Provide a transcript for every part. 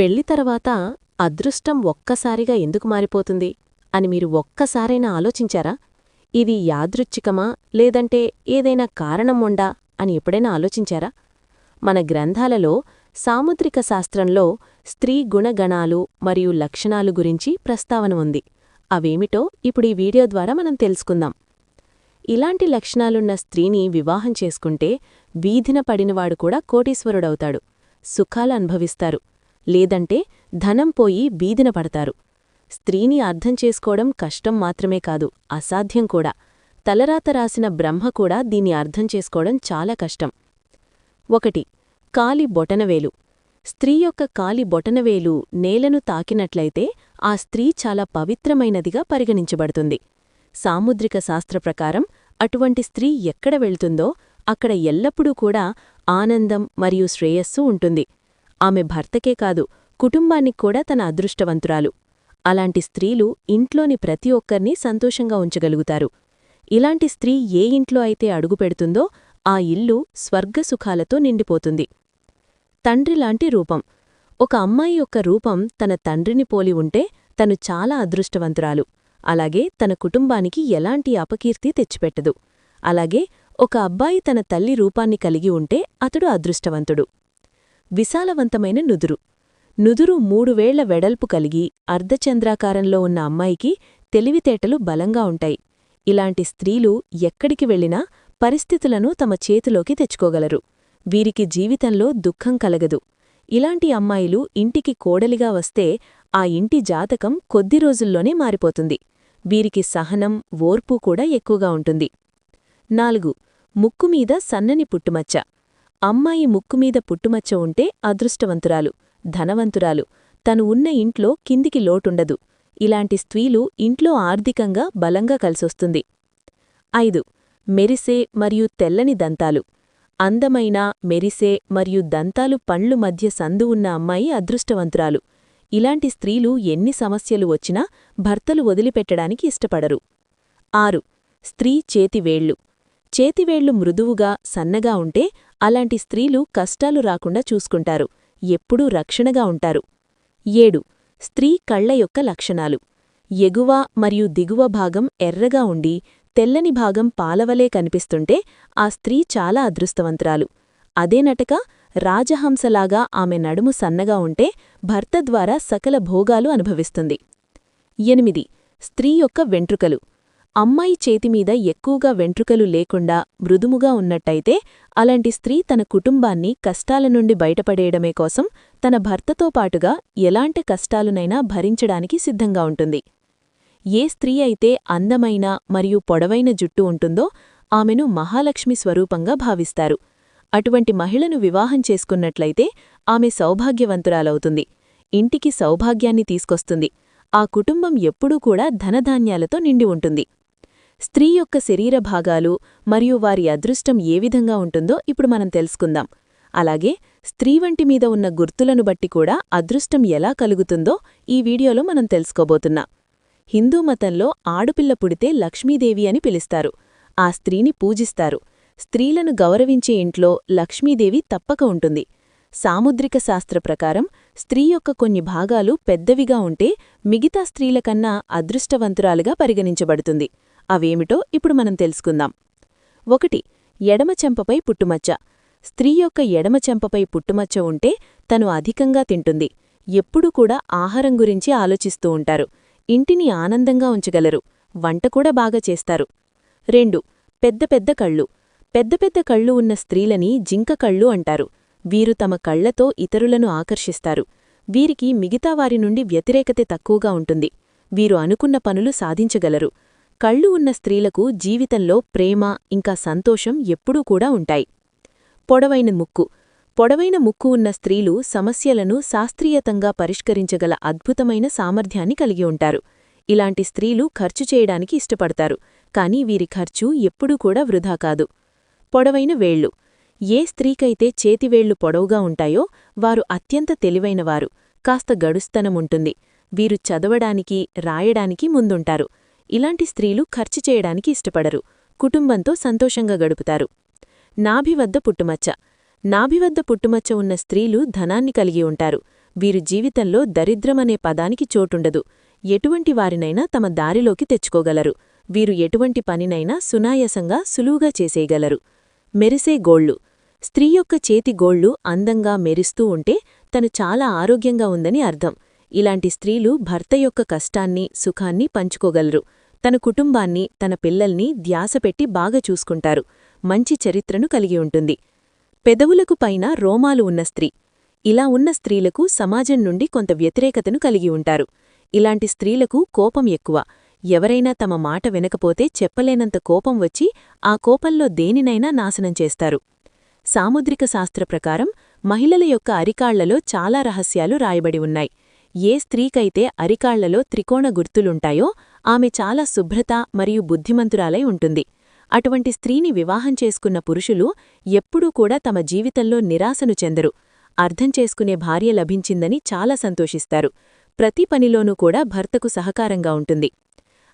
పెళ్ళి తర్వాత అదృష్టం ఒక్కసారిగా ఎందుకు మారిపోతుంది అని మీరు ఒక్కసారైనా ఆలోచించారా? ఇది యాదృచ్ఛికమా? లేదంటే ఏదైనా కారణం ఉండా అని ఎప్పుడైనా ఆలోచించారా? మన గ్రంథాలలో సాముద్రిక శాస్త్రంలో స్త్రీ గుణగణాలు మరియు లక్షణాలు గురించి ప్రస్తావన ఉంది. అవేమిటో ఇప్పుడు ఈ వీడియో ద్వారా మనం తెలుసుకుందాం. ఇలాంటి లక్షణాలున్న స్త్రీని వివాహం చేసుకుంటే వీధిన పడినవాడు కూడా కోటీశ్వరుడవుతాడు. సుఖాలు అనుభవిస్తారు. లేదంటే ధనం పోయి బీదిన పడతారు. స్త్రీని అర్థం చేసుకోవడం కష్టం మాత్రమే కాదు అసాధ్యం కూడా. తలరాత రాసిన బ్రహ్మ కూడా దీన్ని అర్థం చేసుకోవడం చాలా కష్టం. ఒకటి కాలి బొటనవేలు స్త్రీ యొక్క కాలి బొటనవేలు నేలను తాకినట్లయితే ఆ స్త్రీ చాలా పవిత్రమైనదిగా పరిగణించబడుతుంది. సాముద్రిక శాస్త్ర ప్రకారం అటువంటి స్త్రీ ఎక్కడ వెళ్తుందో అక్కడ ఎల్లప్పుడూ కూడా ఆనందం మరియు శ్రేయస్సు ఉంటుంది. ఆమె భర్తకే కాదు కుటుంబానికి కూడా తన అదృష్టవంతురాలు. అలాంటి స్త్రీలు ఇంట్లోని ప్రతి ఒక్కర్నీ సంతోషంగా ఉంచగలుగుతారు. ఇలాంటి స్త్రీ ఏ ఇంట్లో అయితే అడుగుపెడుతుందో ఆ ఇల్లు స్వర్గసుఖాలతో నిండిపోతుంది. తండ్రిలాంటి రూపం. ఒక అమ్మాయి యొక్క రూపం తన తండ్రిని పోలి ఉంటే తను చాలా అదృష్టవంతురాలు. అలాగే తన కుటుంబానికి ఎలాంటి అపకీర్తి తెచ్చిపెట్టదు. అలాగే ఒక అబ్బాయి తన తల్లి రూపాన్ని కలిగి ఉంటే అతడు అదృష్టవంతుడు. విశాలవంతమైన నుదురు. నుదురు మూడు వేళ్ళ వెడల్పు కలిగి అర్ధచంద్రాకారంలో ఉన్న అమ్మాయికి తెలివితేటలు బలంగా ఉంటాయి. ఇలాంటి స్త్రీలు ఎక్కడికి వెళ్ళినా పరిస్థితులను తమ చేతిలోకి తెచ్చుకోగలరు. వీరికి జీవితంలో దుఃఖం కలగదు. ఇలాంటి అమ్మాయిలు ఇంటికి కోడలిగా వస్తే ఆ ఇంటి జాతకం కొద్ది రోజుల్లోనే మారిపోతుంది. వీరికి సహనం ఓర్పు కూడా ఎక్కువగా ఉంటుంది. నాలుగు. ముక్కుమీద సన్నని పుట్టుమచ్చ. అమ్మాయి ముక్కుమీద పుట్టుమచ్చ ఉంటే అదృష్టవంతురాలు ధనవంతురాలు. తను ఉన్న ఇంట్లో కిందికి లోటుండదు. ఇలాంటి స్త్రీలు ఇంట్లో ఆర్థికంగా బలంగా కలిసొస్తుంది. ఐదు. మెరిసే మరియు తెల్లని దంతాలు. అందమైన మెరిసే మరియు దంతాలు పండ్లు మధ్య సందు ఉన్న అమ్మాయి అదృష్టవంతురాలు. ఇలాంటి స్త్రీలు ఎన్ని సమస్యలు వచ్చినా భర్తలు వదిలిపెట్టడానికి ఇష్టపడరు. ఆరు. స్త్రీ చేతివేళ్ళు. చేతివేళ్ళు మృదువుగా సన్నగా ఉంటే అలాంటి స్త్రీలు కష్టాలు రాకుండా చూసుకుంటారు. ఎప్పుడూ రక్షణగా ఉంటారు. ఏడు. స్త్రీ కళ్ళ యొక్క లక్షణాలు. ఎగువ మరియు దిగువ భాగం ఎర్రగా ఉండి తెల్లని భాగం పాలవలే కనిపిస్తుంటే ఆ స్త్రీ చాలా అదృష్టవంతురాలు. అదేనటక రాజహంసలాగా ఆమె నడుము సన్నగా ఉంటే భర్త ద్వారా సకల భోగాలు అనుభవిస్తుంది. ఎనిమిది. స్త్రీ యొక్క వెంట్రుకలు. అమ్మాయి చేతిమీద ఎక్కువగా వెంట్రుకలు లేకుండా మృదుముగా ఉన్నట్టయితే అలాంటి స్త్రీ తన కుటుంబాన్ని కష్టాల నుండి బయటపడేయడమే కోసం తన భర్తతో పాటుగా ఎలాంటి కష్టాలునైనా భరించడానికి సిద్ధంగా ఉంటుంది. ఏ స్త్రీ అయితే అందమైన మరియు పొడవైన జుట్టు ఉంటుందో ఆమెను మహాలక్ష్మి స్వరూపంగా భావిస్తారు. అటువంటి మహిళను వివాహం చేసుకున్నట్లయితే ఆమె సౌభాగ్యవంతురాలవుతుంది. ఇంటికి సౌభాగ్యాన్ని తీసుకొస్తుంది. ఆ కుటుంబం ఎప్పుడూ కూడా ధనధాన్యాలతో నిండి ఉంటుంది. స్త్రీ యొక్క శరీర భాగాలు మరియు వారి అదృష్టం ఏ విధంగా ఉంటుందో ఇప్పుడు మనం తెలుసుకుందాం. అలాగే స్త్రీ వంటి మీద ఉన్న గుర్తులను బట్టి కూడా అదృష్టం ఎలా కలుగుతుందో ఈ వీడియోలో మనం తెలుసుకోబోతున్నా. హిందూ మతంలో ఆడుపిల్ల పుడితే లక్ష్మీదేవి అని పిలుస్తారు. ఆ స్త్రీని పూజిస్తారు. స్త్రీలను గౌరవించే ఇంట్లో లక్ష్మీదేవి తప్పక ఉంటుంది. సాముద్రిక శాస్త్ర ప్రకారం స్త్రీ యొక్క కొన్ని భాగాలు పెద్దవిగా ఉంటే మిగతా స్త్రీలకన్నా అదృష్టవంతురాలుగా పరిగణించబడుతుంది. అవేమిటో ఇప్పుడు మనం తెలుసుకుందాం. ఒకటి ఎడమచెంపపై పుట్టుమచ్చ. స్త్రీ యొక్క ఎడమచెంపపై పుట్టుమచ్చ ఉంటే తను అధికంగా తింటుంది. ఎప్పుడూ కూడా ఆహారం గురించి ఆలోచిస్తూ ఉంటారు. ఇంటిని ఆనందంగా ఉంచగలరు. వంట కూడా బాగా చేస్తారు. రెండు పెద్ద పెద్ద కళ్ళు. పెద్ద పెద్ద కళ్ళు ఉన్న స్త్రీలని జింక కళ్ళు అంటారు. వీరు తమ కళ్ళతో ఇతరులను ఆకర్షిస్తారు. వీరికి మిగతా వారి నుండి వ్యతిరేకత తక్కువగా ఉంటుంది. వీరు అనుకున్న పనులు సాధించగలరు. కళ్ళు ఉన్న స్త్రీలకు జీవితంలో ప్రేమ ఇంకా సంతోషం ఎప్పుడూ కూడా ఉంటాయి. పొడవైన ముక్కు. పొడవైన ముక్కు ఉన్న స్త్రీలు సమస్యలను శాస్త్రీయతంగా పరిష్కరించగల అద్భుతమైన సామర్థ్యాన్ని కలిగి ఉంటారు. ఇలాంటి స్త్రీలు ఖర్చు చేయడానికి ఇష్టపడతారు కాని వీరి ఖర్చు ఎప్పుడూ కూడా వృధా కాదు. పొడవైన వేళ్ళు ఏ స్త్రీకైతే చేతివేళ్ళు పొడవుగా ఉంటాయో వారు అత్యంత తెలివైనవారు కాస్త గడుస్తనముంటుంది వీరు చదవడానికి రాయడానికి ముందుంటారు. ఇలాంటి స్త్రీలు ఖర్చు చేయడానికి ఇష్టపడరు. కుటుంబంతో సంతోషంగా గడుపుతారు. నాభివద్ద పుట్టుమచ్చ. నాభివద్ద పుట్టుమచ్చ ఉన్న స్త్రీలు ధనాన్ని కలిగి ఉంటారు. వీరు జీవితంలో దరిద్రమనే పదానికి చోటుండదు. ఎటువంటి వారినైనా తమ దారిలోకి తెచ్చుకోగలరు. వీరు ఎటువంటి పనినైనా సునాయసంగా సులువుగా చేసేయగలరు. మెరిసే గోళ్ళు స్త్రీ యొక్క చేతి గోళ్ళు అందంగా మెరిస్తూ ఉంటే తను చాలా ఆరోగ్యంగా ఉందని అర్థం. ఇలాంటి స్త్రీలు భర్త యొక్క కష్టాన్ని సుఖాన్ని పంచుకోగలరు. తన కుటుంబాన్ని తన పిల్లల్ని ధ్యాసపెట్టి బాగా చూసుకుంటారు. మంచి చరిత్రను కలిగి ఉంటుంది. పెదవులకు పైన రోమాలు ఉన్న స్త్రీ. ఇలా ఉన్న స్త్రీలకు సమాజం నుండి కొంత వ్యతిరేకతను కలిగి ఉంటారు. ఇలాంటి స్త్రీలకు కోపం ఎక్కువ. ఎవరైనా తమ మాట వినకపోతే చెప్పలేనంత కోపం వచ్చి ఆ కోపంలో దేనినైనా నాశనం చేస్తారు. సాముద్రిక శాస్త్ర ప్రకారం మహిళల యొక్క అరికాళ్ళలో చాలా రహస్యాలు రాయబడి ఉన్నాయి. ఏ స్త్రీకైతే అరికాళ్ళలో త్రికోణ గుర్తులుంటాయో ఆమె చాలా శుభ్రత మరియు బుద్ధిమంతురాలై ఉంటుంది. అటువంటి స్త్రీని వివాహం చేసుకున్న పురుషులు ఎప్పుడూ కూడా తమ జీవితంలో నిరాశను చెందరు. అర్థం చేసుకునే భార్య లభించిందని చాలా సంతోషిస్తారు. ప్రతి పనిలోనూ కూడా భర్తకు సహకారంగా ఉంటుంది.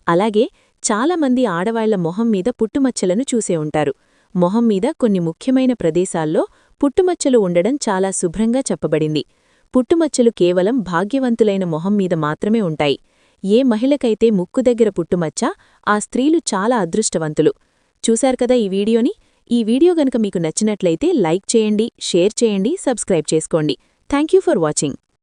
అలాగే చాలామంది ఆడవాళ్ళ మొహం మీద పుట్టుమచ్చలను చూసే ఉంటారు. మొహం మీద కొన్ని ముఖ్యమైన ప్రదేశాల్లో పుట్టుమచ్చలు ఉండడం చాలా శుభ్రంగా చెప్పబడింది. పుట్టుమచ్చలు కేవలం భాగ్యవంతులైన మొహం మీద మాత్రమే ఉంటాయి. ఏ మహిళకైతే ముక్కు దగ్గర పుట్టుమచ్చ ఆ స్త్రీలు చాలా అదృష్టవంతులు. చూశారు కదా ఈ వీడియోని? ఈ వీడియో గనుక మీకు నచ్చినట్లయితే లైక్ చేయండి షేర్ చేయండి సబ్స్క్రైబ్ చేసుకోండి. Thank for watching.